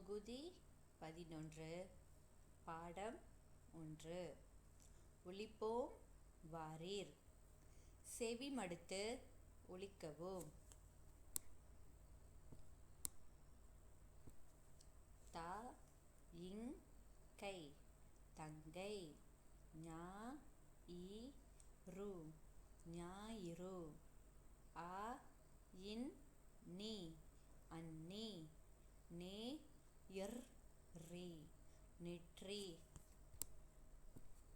தொகுதி பதினொன்று பாடம் ஒன்று. ஒழிப்போம் வாரீர். செவிமடுத்து ஒழிக்கவும் தா இங் கை. தங்கை ஞா இ ரு. ஞாயிறு. ஆ இன் நீ. அன்னி. நே யர் ரி நெற்றி.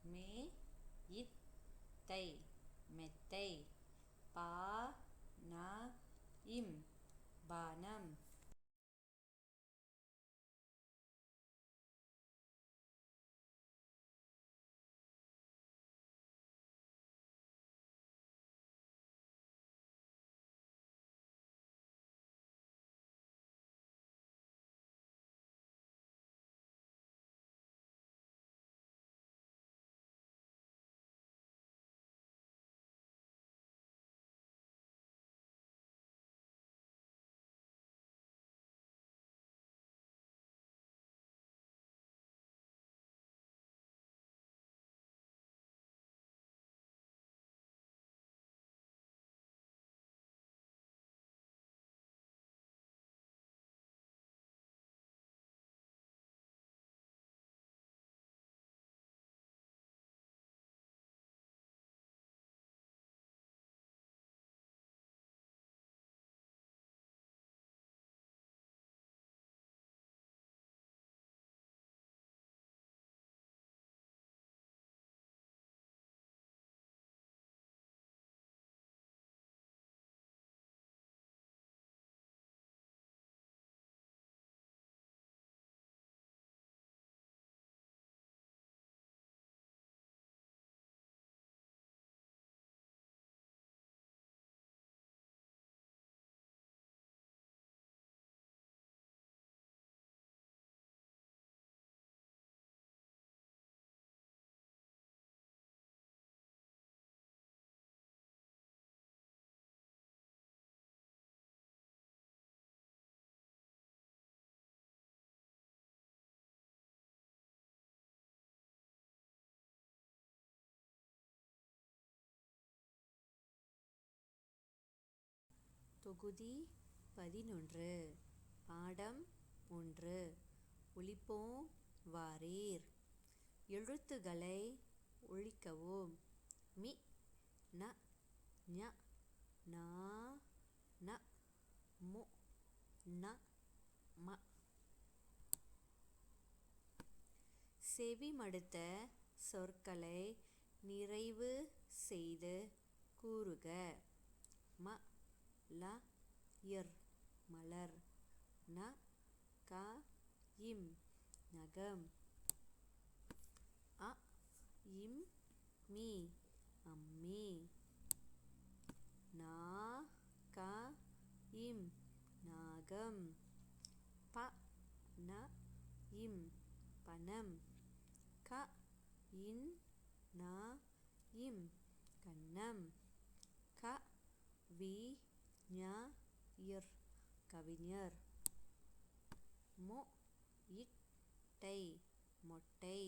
மே. இத் தை மெத்தை. பா. ந. இம். பானம். தொகுதி பதினொன்று. பாடம் ஒன்று. ஒழிப்போம் வாரீர். எழுத்துகளை ஒழிக்கவும். மி. ந. ஞ. நா. ந. மு. ந. ம. செவிமடுத்த சொற்களை நிறைவு செய்து கூறுக. ம. ல இர் மலர் ந க இம் நகம். அ இம் மீ அம்மி. நா க இம் நாகம். ப ந இம் பணம். க இன் ந இம் கண்ணம். க வி ஞ ர் கவிஞர் மொ இட் டை மொட்டை